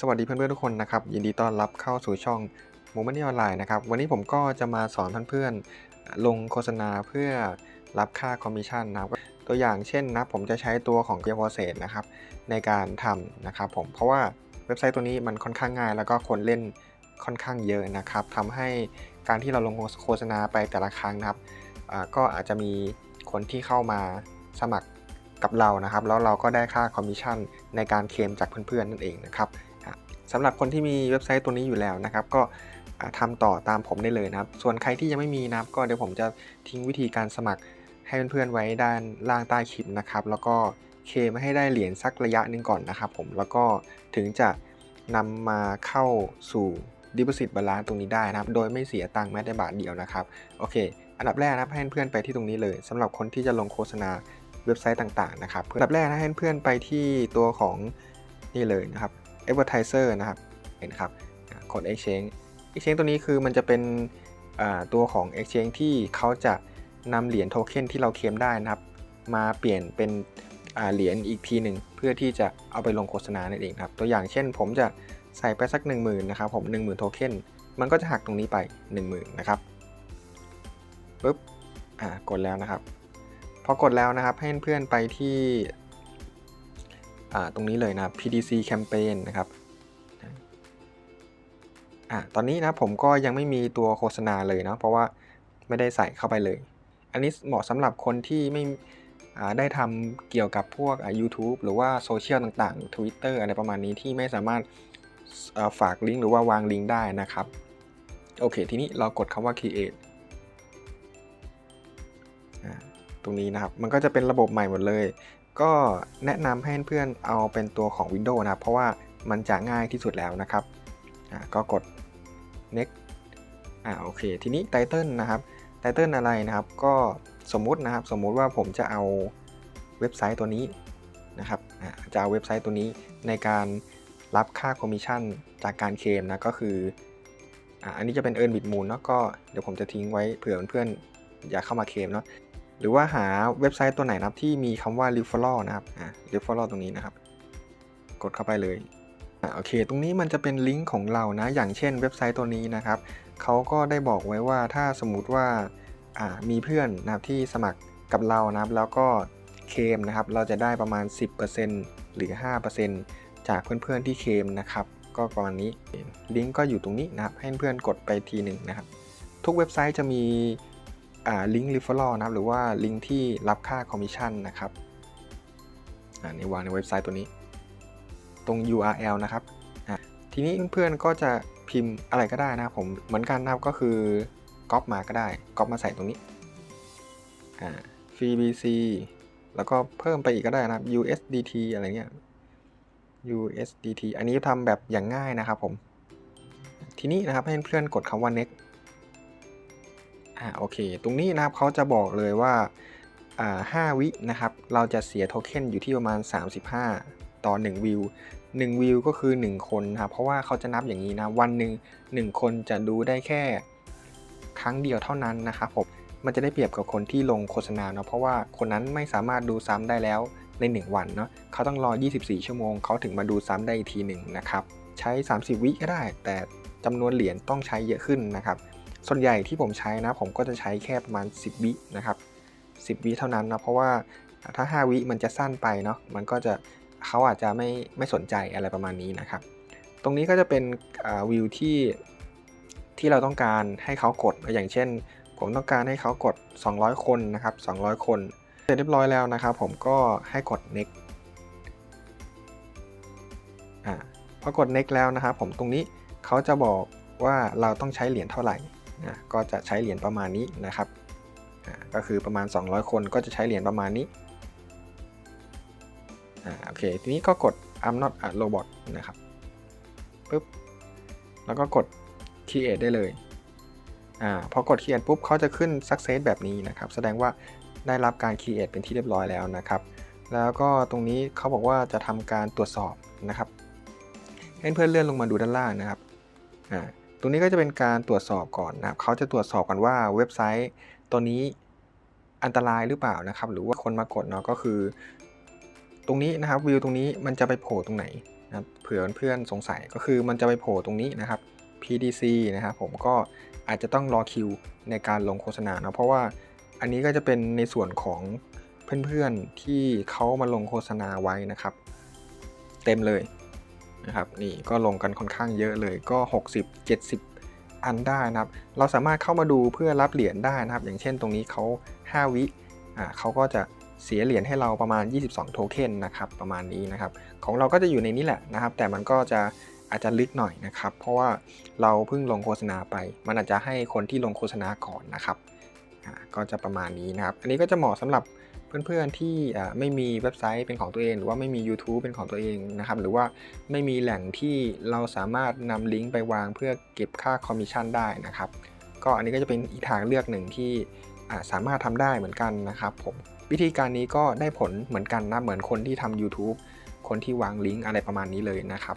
สวัสดีเพื่อนๆทุกคนนะครับ ยินดีต้อนรับเข้าสู่ช่องโม m ม n นี่ออนไลน์นะครับ วันนี้ผมก็จะมาสอนเพื่อนๆลงโฆษณาเพื่อรับค่าคอมมิชชั่นนะครับตัวอย่างเช่นนะผมจะใช้ตัวของ g e a r p o s e นะครับในการทำนะครับผมเพราะว่าเว็บไซต์ตัวนี้มันค่อนข้างง่าย แล้วก็คนเล่นค่อนข้างเยอะนะครับทำให้การที่เราลงโฆษณาไปแต่ละครั้งนะครับก็อาจจะมีคนที่เข้ามาสมัครกับเรานะครับ แล้วเราก็ได้ค่าคอมมิชชั่นในการเคลมจากเพื่อนๆนั่นเองนะครับ สำหรับคนที่มีเว็บไซต์ตัวนี้อยู่แล้วนะครับ ก็อ่าทำต่อตามผมได้เลยนะครับ ส่วนใครที่ยังไม่มีนะครับ ก็เดี๋ยวผมจะทิ้งวิธีการสมัครให้เพื่อนๆไว้ด้านล่างใต้คลิปนะครับ แล้วก็เคลมให้ได้เหรียญสักระยะหนึ่งก่อนนะครับผม แล้วก็ถึงจะนำมาเข้าสู่ Deposit Balance ตรงนี้ได้นะครับ โดยไม่เสียตังค์แม้แต่บาทเดียวนะครับ โอเค อันดับแรกนะครับให้เพื่อนๆไปที่ตรงนี้เลยสำหรับคนที่จะลงโฆษณาเว็บไซต์ต่างๆนะครับ อันดับแรกนะให้เพื่อนๆไปที่ตัวของนี่เลยนะครับ advertiser นะครับเห็นครับกด exchange exchange ตัวนี้คือมันจะเป็นตัวของ exchange ที่เขาจะนำเหรียญโทเค็นที่เราเคลมได้นะครับ มาเปลี่ยนเป็นเหรียญอีกทีหนึ่งเพื่อที่จะเอาไปลงโฆษณานั่นเองครับ ตัวอย่างเช่นผมจะใส่ไปสัก 1 0,000นะครับผม10,000โทเค็นมันก็จะหักตรงนี้ไป 10,000นะครับปุ๊บอ่ากดแล้วนะครับพอกดแล้วนะครับให้เพื่อนไปที่ ตรงนี้เลยนะ PDC Campaign นะครับอ่าตอนนี้นะผมก็ยังไม่มีตัวโฆษณาเลยนะเพราะว่าไม่ได้ใส่เข้าไปเลย อันนี้เหมาะสำหรับคนที่ไม่ได้ทำเกี่ยวกับพวก YouTube หรือว่าโซเชียลต่างๆ Twitter อะไรประมาณนี้ที่ไม่สามารถฝากลิงก์หรือว่าวางลิงก์ได้นะครับ โอเค ทีนี้เรากดคำว่า create ตรงนี้นะครับ มันก็จะเป็นระบบใหม่หมดเลย ก็แนะนำให้เพื่อนเอาเป็นตัวของ Windows นะเพราะว่ามันจะง่ายที่สุดแล้วนะครับอ่าก็กด next อ่าโอเค ทีนี้ title นะครับ title อะไรนะครับ ก็สมมุตินะครับ สมมุติว่าผมจะเอาเว็บไซต์ตัวนี้นะครับอ่าจะเอาเว็บไซต์ตัวนี้ในการรับค่าคอมมิชชั่นจากการเคลมนะก็คืออ่าอันนี้จะเป็น earn bit moon เนาะก็เดี๋ยวผมจะทิ้งไว้เผื่อเพื่อนๆอยากเข้ามาเคลมเนาะ หรือว่าหาเว็บไซต์ตัวไหนนะครับที่มีคำว่า referral นะครับอ่า referral ตรงนี้นะครับ กดเข้าไปเลยอ่าโอเค ตรงนี้มันจะเป็นลิงก์ของเรานะ อย่างเช่นเว็บไซต์ตัวนี้นะครับเขาก็ได้บอกไว้ว่าถ้าสมมติว่าอ่ามีเพื่อนนะครับที่สมัครกับเรานะครับ แล้วก็เคมนะครับ เราจะได้ประมาณ 10%หรือ 5%จากเพื่อนๆที่เคมนะครับ ก็ประมาณนี้ลิงก์ก็อยู่ตรงนี้นะครับ ให้เพื่อนกดไปทีหนึ่งนะครับ ทุกเว็บไซต์จะมี ลิงก์ referral นะครับ หรือว่าลิงก์ที่รับค่าคอมมิชชั่นนะครับอ่านี่วางในเว็บไซต์ตัวนี้ ตรง URL นะครับอ่าทีนี้เพื่อนๆก็จะพิมพ์อะไรก็ได้นะครับผมเหมือนกันนะครับก็คือก๊อปมาก็ได้ก๊อปมาใส่ตรงนี้อ่า FreeBC แล้วก็เพิ่มไปอีกก็ได้นะครับ USDT อะไรเงี้ย USDT อันนี้ทำแบบอย่างง่ายนะครับผม ทีนี้นะครับให้เพื่อนๆกดคำว่า next อ่าโอเค ตรงนี้นะครับเขาจะบอกเลยว่าอ่า5วินะครับ เราจะเสียโทเค็นอยู่ที่ประมาณ 35 ต่อ 1 วิว 1 วิวก็คือ 1 คนนะครับ เพราะว่าเขาจะนับอย่างนี้นะ วันหนึ่ง1 คนจะดูได้แค่ครั้งเดียวเท่านั้นนะครับผม มันจะได้เปรียบกับคนที่ลงโฆษณาเนาะ เพราะว่าคนนั้นไม่สามารถดูซ้ำได้แล้วใน 1 วันเนาะเขาต้องรอ 24 ชั่วโมง เขาถึงมาดูซ้ำได้อีกทีหนึ่งนะครับ ใช้ 30 วิก็ได้ แต่จำนวนเหรียญต้องใช้เยอะขึ้นนะครับ ส่วนใหญ่ที่ผมใช้นะ ผมก็จะใช้แค่ประมาณ 10 วินะครับ 10 วิเท่านั้นนะ เพราะว่าถ้า 5 วิมันจะสั้นไปเนาะ มันก็จะเขาอาจจะไม่ไม่สนใจอะไรประมาณนี้นะครับ ตรงนี้ก็จะเป็นวิวที่ที่เราต้องการให้เขากด อย่างเช่น ผมต้องการให้เขากด 200 คนนะครับ 200 คน เสร็จเรียบร้อยแล้วนะครับ ผมก็ให้กด next อ่าพอกด next แล้วนะครับ ผมตรงนี้เขาจะบอกว่าเราต้องใช้เหรียญเท่าไหร่ นะก็จะใช้เหรียญประมาณนี้นะครับก็คือประมาณ 200 คนก็จะใช้เหรียญประมาณนี้โอเคทีนี้ก็กด I'm not a robot นะครับปุ๊บแล้วก็กด create ได้เลยอ่าพอกด create ปุ๊บเขาจะขึ้น success แบบนี้นะครับ แสดงว่าได้รับการ create เป็นที่เรียบร้อยแล้วนะครับ แล้วก็ตรงนี้เขาบอกว่าจะทำการตรวจสอบนะครับให้เพื่อนเลื่อนลงมาดูด้านล่างนะครับอ่า รงนี้ก็จะเป็นการตรวจสอบก่อนนะครับเขาจะตรวจสอบกันว่าเว็บไซต์ตัวนี้อันตรายหรือเปล่านะครับ หรือว่าคนมากดเนาะก็คือ ตรงนี้นะครับวิวตรงนี้มันจะไปโผล่ตรงไหนนะเผื่อเพื่อนสงสัยก็คือมันจะไปโผล่ตรงนี้นะครับ PDC นะครับผมก็อาจจะต้องรอคิวในการลงโฆษณาเนาะเพราะว่าอันนี้ก็จะเป็นในส่วนของเพื่อนๆที่เขามาลงโฆษณาไว้นะครับ เต็มเลย นะครับนี่ก็ลงกันค่อนข้างเยอะเลยก็ 60 70 อันได้นะครับ เราสามารถเข้ามาดูเพื่อรับเหรียญได้นะครับ อย่างเช่นตรงนี้เขา5 วิอ่าเขาก็จะเสียเหรียญให้เราประมาณ 22 โทเค็นนะครับประมาณนี้นะครับ ของเราก็จะอยู่ในนี้แหละนะครับ แต่มันก็จะอาจจะลึกหน่อยนะครับ เพราะว่าเราเพิ่งลงโฆษณาไป มันอาจจะให้คนที่ลงโฆษณาก่อนนะครับอ่าก็จะประมาณนี้นะครับ อันนี้ก็จะเหมาะสำหรับ เพื่อนๆที่ไม่มีเว็บไซต์เป็นของตัวเอง หรือว่าไม่มี YouTube เป็นของตัวเองนะครับหรือว่าไม่มีแหล่งที่เราสามารถนำลิงก์ไปวางเพื่อเก็บค่าคอมมิชชั่นได้นะครับก็อันนี้ก็จะเป็นอีกทางเลือกหนึ่งที่สามารถทำได้เหมือนกันนะครับผมวิธีการนี้ก็ได้ผลเหมือนกันนะเหมือนคนที่ทำ YouTube คนที่วางลิงก์อะไรประมาณนี้เลยนะครับ